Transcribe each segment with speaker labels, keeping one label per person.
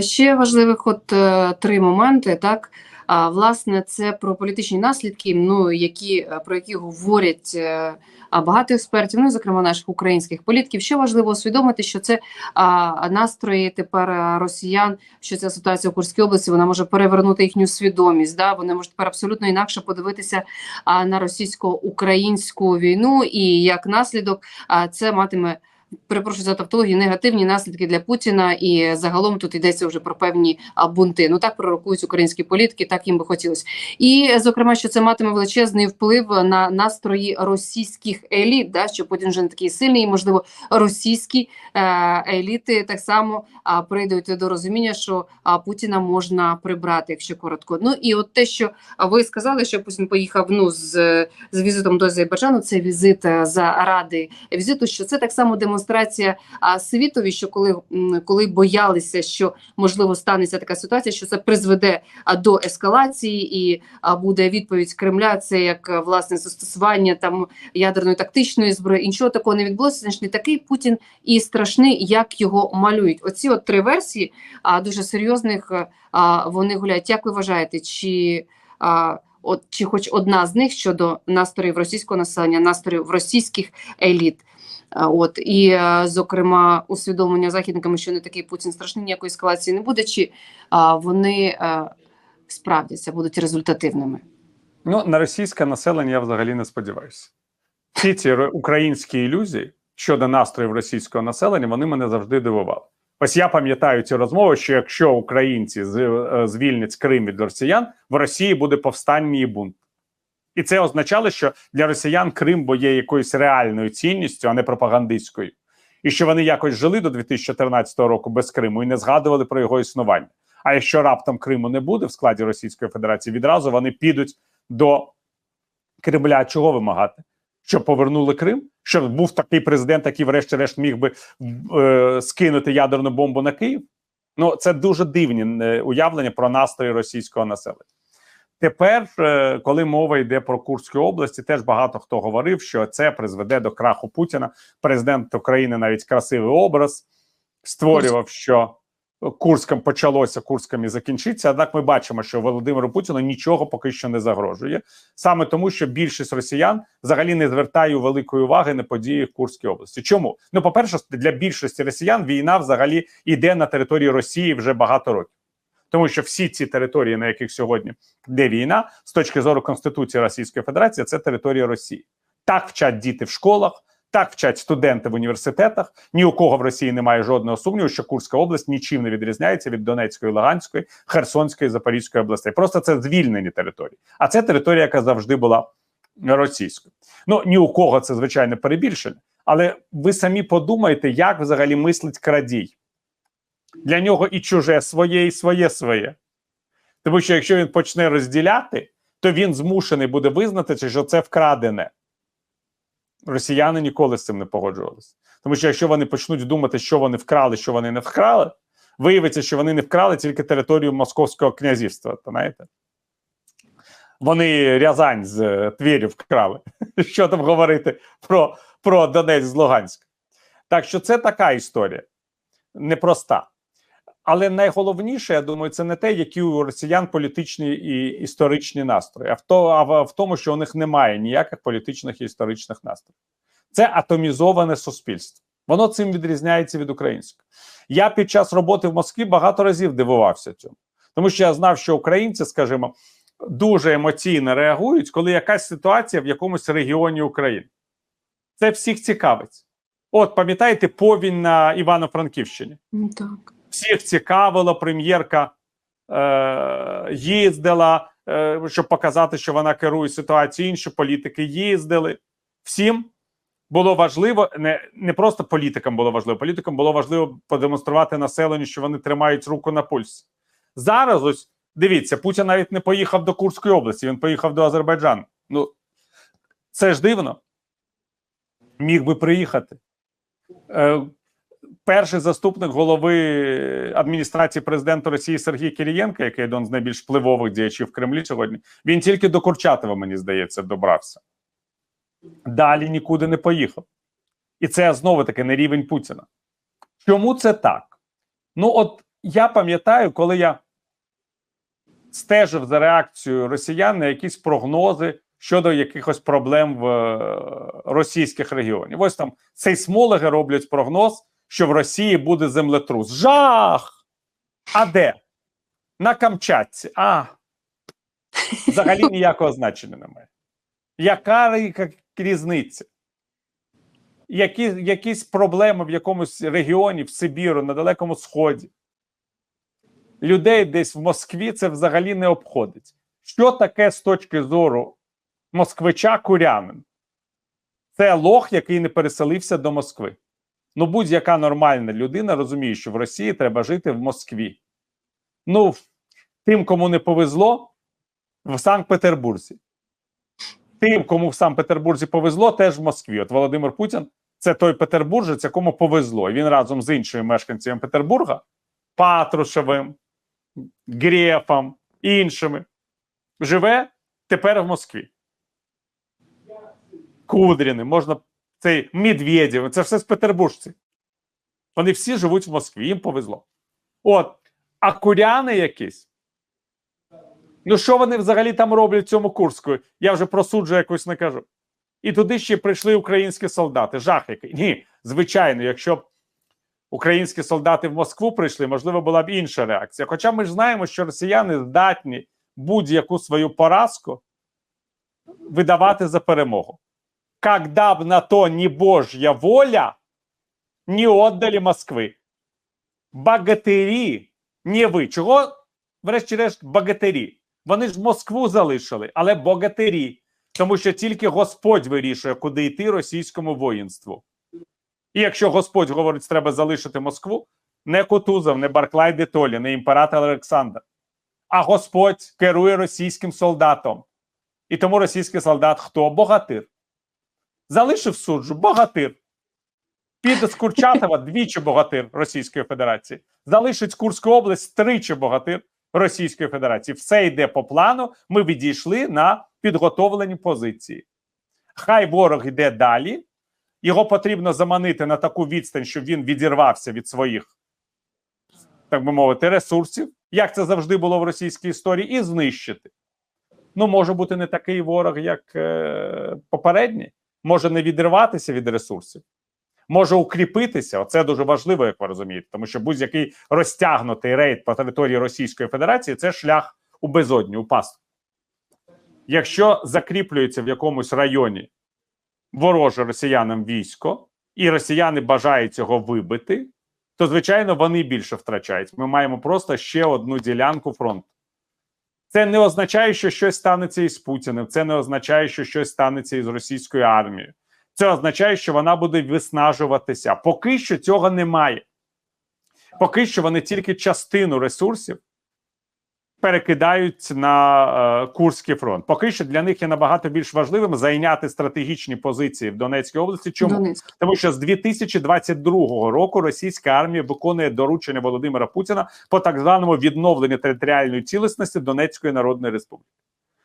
Speaker 1: Ще важливих от е, три моменти, так. А власне, це про політичні наслідки, ну які е, про які говорять е, багато експертів, ну зокрема наших українських політиків. Що важливо усвідомити, що це а, настрої тепер росіян, що ця ситуація в Курській області вона може перевернути їхню свідомість. Да? Вони можуть тепер абсолютно інакше подивитися а, на російсько-українську війну, і як наслідок а, це матиме. Перепрошую за тавтологію, негативні наслідки для Путіна, і загалом тут йдеться вже про певні бунти. Ну так пророкують українські політики, так їм би хотілося. І зокрема, що це матиме величезний вплив на настрої російських еліт, да, що Путін вже не такий сильний, і можливо, російські е, еліти так само прийдуть до розуміння, що Путіна можна прибрати, якщо коротко. Ну і от те, що ви сказали, що Путін поїхав ну з, з візитом до Азербайджану, це візит е, за ради візиту, що це так само демонстрація а, світові, що коли, коли боялися, що можливо станеться така ситуація, що це призведе до ескалації, і буде відповідь Кремля. Це як е, власне застосування там ядерної тактичної зброї. І нічого такого не відбулося. Значить, не такий Путін і страшний, як його малюють. Оці от три версії а, дуже серйозних е, вони гуляють. Як ви вважаєте, чи от чи хоч одна з них щодо настроїв російського населення, настроїв російських еліт? От і е, зокрема усвідомлення західниками, що не такий Путін страшний, ніякої ескалації не буде, чи вони е, справдяться, будуть результативними.
Speaker 2: Ну, на російське населення я взагалі не сподіваюся. Всі ці українські ілюзії щодо настроїв російського населення вони мене завжди дивували. Ось я пам'ятаю ці розмови, що якщо українці е, звільнять Крим від росіян, в Росії буде повстання і бунт. І це означало, що для росіян Крим бо є якоюсь реальною цінністю, а не пропагандистською. І що вони якось жили до 2014 року без Криму і не згадували про його існування. А якщо раптом Криму не буде в складі Російської Федерації, відразу вони підуть до Кремля чого вимагати? Щоб повернули Крим? Щоб був такий президент, який, врешті-решт, міг би е, скинути ядерну бомбу на Київ? Ну це дуже дивні е, уявлення про настрої російського населення. Тепер, е, коли мова йде про Курську області, теж багато хто говорив, що це призведе до краху Путіна. Президент України навіть красивий образ створював, що Курском почалося, Курском і закінчиться. Однак ми бачимо, що Володимиру Путіну нічого поки що не загрожує, саме тому, що більшість росіян взагалі не звертає великої уваги на події в Курській області. Чому? Ну, по-перше, для більшості росіян війна взагалі йде на території Росії вже багато років. Тому що всі ці території, на яких сьогодні йде війна, з точки зору Конституції Російської Федерації, це територія Росії. Так вчать діти в школах, так вчать студенти в університетах. Ні у кого в Росії немає жодного сумніву, що Курська область нічим не відрізняється від Донецької, Луганської, Херсонської, Запорізької областей. Просто це звільнені території. А це територія, яка завжди була російською. Ну ні у кого це звичайно перебільшення, але ви самі подумайте, як взагалі мислить крадій. Для нього і чуже своє, і своє своє. Тому що якщо він почне розділяти, то він змушений буде визнати, що це вкрадене. Росіяни ніколи з цим не погоджувалися. Тому що якщо вони почнуть думати, що вони вкрали, що вони не вкрали, виявиться, що вони не вкрали тільки територію Московського князівства. Знаєте? Вони Рязань з е, Твірі вкрали. Що там говорити про, про Донець з Луганська? Так що це така історія непроста. Але найголовніше, я думаю, це не те, які у росіян політичні і історичні настрої, а в, то, а в, тому, що у них немає ніяких політичних і історичних настроїв. Це атомізоване суспільство. Воно цим відрізняється від українського. Я під час роботи в Москві багато разів дивувався цьому, тому що я знав, що українці, скажімо, дуже емоційно реагують, коли якась ситуація в якомусь регіоні України. Це всіх цікавить. От пам'ятаєте повінь на Івано-Франківщині?
Speaker 1: Ну, Так.
Speaker 2: Всіх цікавило, прем'єрка е, їздила, е, щоб показати, що вона керує ситуацією. Інші політики їздили. Всім було важливо, не, не просто політикам було важливо, політикам було важливо продемонструвати населенню, що вони тримають руку на пульсі. Зараз ось дивіться, Путін навіть не поїхав до Курської області, він поїхав до Азербайджану. Ну це ж дивно. Міг би приїхати. Е, перший заступник голови адміністрації президента Росії Сергій Кирієнко, який один з найбільш впливових діячів в Кремлі сьогодні, він тільки до Курчатова, мені здається, добрався. Далі нікуди не поїхав. І це знову таки не рівень Путіна. Чому це так? Ну, от я пам'ятаю, коли я стежив за реакцією росіян на якісь прогнози щодо якихось проблем в е, російських регіонів. Ось там сейсмологи роблять прогноз, що в Росії буде землетрус. Жах! А де? На Камчатці. А взагалі ніякого значення немає. Яка різниця? Які, якісь проблеми в якомусь регіоні, в Сибіру, на Далекому Сході. Людей десь в Москві це взагалі не обходить. Що таке з точки зору москвича курянин? Це лох, який не переселився до Москви. Ну, будь-яка нормальна людина розуміє, що в Росії треба жити в Москві. Ну, тим, кому не повезло, в Санкт-Петербурзі. Тим, кому в Санкт-Петербурзі повезло, теж в Москві. От Володимир Путін це той петербуржець, якому повезло. І він разом з іншими мешканцями Петербурга, Патрушевим, Грефом іншими, живе тепер в Москві. Кудріним, можна цей Медведєв, це все з петербуржці. Вони всі живуть в Москві, їм повезло. От, а куряни якісь. Ну, що вони взагалі там роблять в цьому Курську? Я вже про суджу якось не кажу. І туди ще прийшли українські солдати. Жах який. Ні, звичайно, якщо б українські солдати в Москву прийшли, можливо, була б інша реакція. Хоча ми ж знаємо, що росіяни здатні будь-яку свою поразку видавати за перемогу. Когда б на то не Божья воля, не отдали Москви. Богатирі, не ви. Чого, врешті-решт, богатирі? Вони ж Москву залишили, але богатирі. Тому що тільки Господь вирішує, куди йти російському воїнству. І якщо Господь говорить, що треба залишити Москву, не Кутузов, не Барклай де Толі, не імператор Олександр, а Господь керує російським солдатом. І тому російський солдат хто? Богатир. Залишив суджу, богатир. Піде з Курчатова двічі богатир Російської Федерації. Залишить Курську область тричі богатир Російської Федерації. Все йде по плану. Ми відійшли на підготовлені позиції. Хай ворог йде далі. Його потрібно заманити на таку відстань, щоб він відірвався від своїх, так би мовити, ресурсів, як це завжди було в російській історії, і знищити. Ну, може бути не такий ворог, як е, попередній, може не відриватися від ресурсів, може укріпитися. Оце дуже важливо, як ви розумієте, тому що будь-який розтягнутий рейд по території Російської Федерації це шлях у безодню, у пастку. Якщо закріплюється в якомусь районі вороже росіянам військо, і росіяни бажають цього вибити, то звичайно вони більше втрачають. Ми маємо просто ще одну ділянку фронту. Це не означає, що щось станеться із Путіним. Це не означає, що щось станеться із російською армією. Це означає, що вона буде виснажуватися. Поки що цього немає. Поки що вони тільки частину ресурсів перекидають на е, Курський фронт. Поки що для них є набагато більш важливим зайняти стратегічні позиції в Донецькій області. Чому?
Speaker 1: Донецьк.
Speaker 2: Тому що з 2022 року російська армія виконує доручення Володимира Путіна по так званому відновленню територіальної цілісності Донецької Народної Республіки.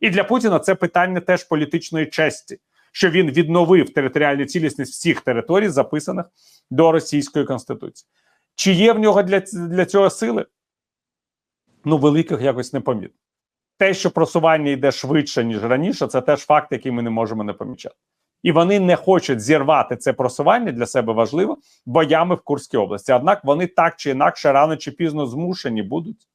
Speaker 2: І для Путіна це питання теж політичної честі, що він відновив територіальну цілісність всіх територій, записаних до російської конституції. Чи є в нього для, для цього сили? Ну, великих якось не помітно. Те, що просування йде швидше, ніж раніше, це теж факт, який ми не можемо не помічати. І вони не хочуть зірвати це просування для себе важливо боями в Курській області. Однак вони так чи інакше рано чи пізно змушені будуть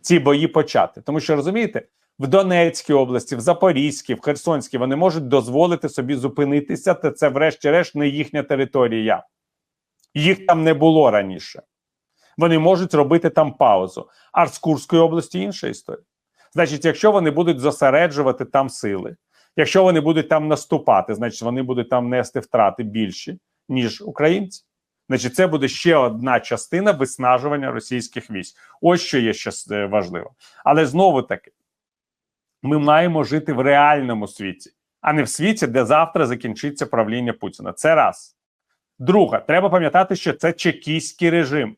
Speaker 2: ці бої почати. Тому що розумієте, в Донецькій області, в Запорізькій, в Херсонській вони можуть дозволити собі зупинитися, та це, врешті-решт, не їхня територія. Їх там не було раніше. Вони можуть робити там паузу. А з Курської області інша історія. Значить, якщо вони будуть зосереджувати там сили, якщо вони будуть там наступати, значить вони будуть там нести втрати більші, ніж українці. Значить, це буде ще одна частина виснажування російських військ. Ось що є ще е, важливо. Але знову таки, ми маємо жити в реальному світі, а не в світі, де завтра закінчиться правління Путіна. Це раз. Друге, треба пам'ятати, що це чекістський режим,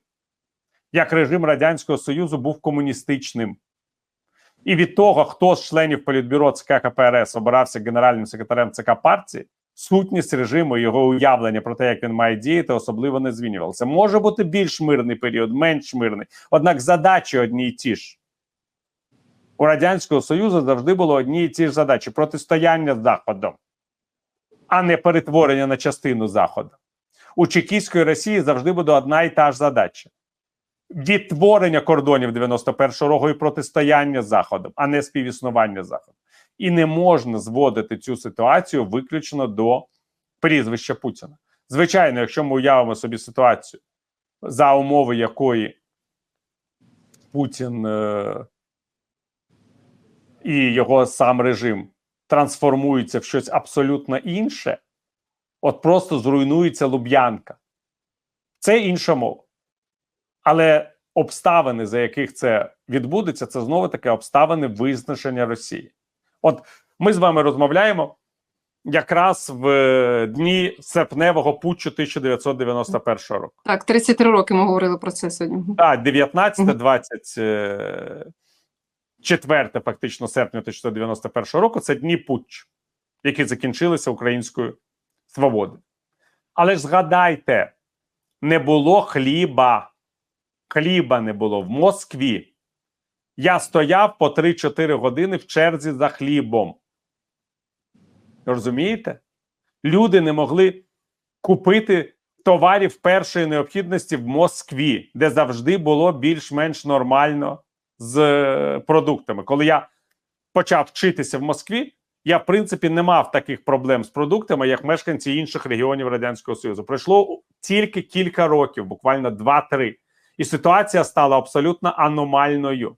Speaker 2: як режим Радянського Союзу був комуністичним. І від того, хто з членів Політбюро ЦК КПРС обирався генеральним секретарем ЦК партії, сутність режиму, його уявлення про те, як він має діяти, особливо не змінювалося. Може бути більш мирний період, менш мирний. Однак задачі одні й ті ж. У Радянського Союзу завжди було одні й ті ж задачі: протистояння з Заходом, а не перетворення на частину Заходу. У Чекійської Росії завжди буде одна і та ж задача: відтворення кордонів 91-го року і протистояння Заходом, а не співіснування Заходом. І не можна зводити цю ситуацію виключно до прізвища Путіна. Звичайно, якщо ми уявимо собі ситуацію, за умови якої Путін е- і його сам режим трансформуються в щось абсолютно інше, от просто зруйнується Луб'янка. Це інша мова. Але обставини, за яких це відбудеться, це знову таки обставини визначення Росії. От ми з вами розмовляємо якраз в е, дні серпневого путчу 1991 року.
Speaker 1: Так, 33 роки ми говорили про це сьогодні.
Speaker 2: Так, 19,
Speaker 1: Мгм.
Speaker 2: 24 фактично серпня 1991 року це дні путч, які закінчилися українською свободою. Але ж згадайте, не було хліба. Хліба не було в Москві. Я стояв по 3-4 години в черзі за хлібом. Розумієте? Люди не могли купити товарів першої необхідності в Москві, де завжди було більш-менш нормально з е, продуктами. Коли я почав вчитися в Москві, я в принципі не мав таких проблем з продуктами, як мешканці інших регіонів Радянського Союзу. Пройшло тільки кілька років, буквально 2-3, і ситуація стала абсолютно аномальною.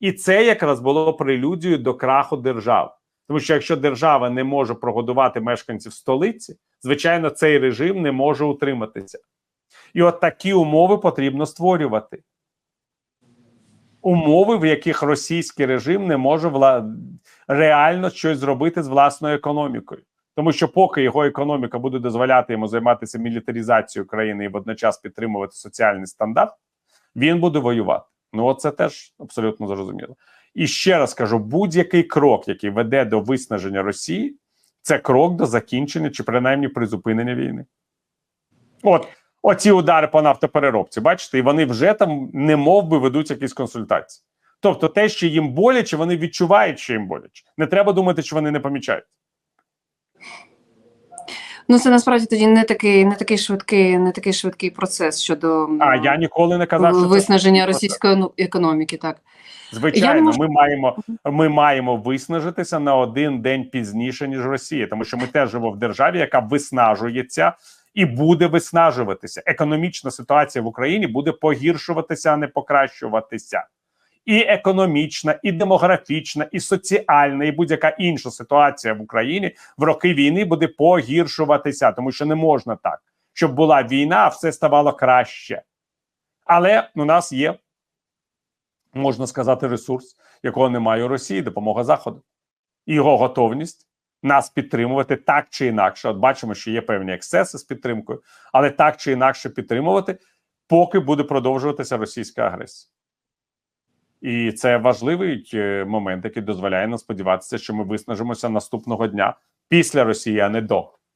Speaker 2: І це якраз було прелюдією до краху держав. Тому що якщо держава не може прогодувати мешканців столиці, звичайно, цей режим не може утриматися. І от такі умови потрібно створювати. Умови, в яких російський режим не може вла... реально щось зробити з власною економікою. Тому що, поки його економіка буде дозволяти йому займатися мілітаризацією країни і водночас підтримувати соціальний стандарт, він буде воювати. Ну, це теж абсолютно зрозуміло. І ще раз кажу: будь-який крок, який веде до виснаження Росії, це крок до закінчення чи принаймні призупинення війни. От оці удари по нафтопереробці, бачите, і вони вже там не мов би ведуть якісь консультації. Тобто, те, що їм боляче, вони відчувають, що їм боляче. Не треба думати, що вони не помічають.
Speaker 1: Ну це насправді тоді не такий, не такий швидкий, не такий швидкий процес щодо
Speaker 2: А я ніколи не казав, що
Speaker 1: виснаження
Speaker 2: швидкий
Speaker 1: російської ну, економіки. Так
Speaker 2: Звичайно,
Speaker 1: можу-
Speaker 2: ми маємо ми маємо виснажитися на один день пізніше ніж Росія, тому що ми теж живемо в державі, яка виснажується і буде виснажуватися. Економічна ситуація в Україні буде погіршуватися, а не покращуватися. І економічна, і демографічна, і соціальна, і будь-яка інша ситуація в Україні в роки війни буде погіршуватися, тому що не можна так, щоб була війна, а все ставало краще. Але у нас є можна сказати, ресурс, якого немає у Росії, допомога Заходу. Його готовність нас підтримувати так чи інакше. От бачимо, що є певні ексцеси з підтримкою, але так чи інакше підтримувати, поки буде продовжуватися російська агресія. І це важливий е, момент, який дозволяє нам сподіватися, що ми виснажимося наступного дня після Росії, а не до.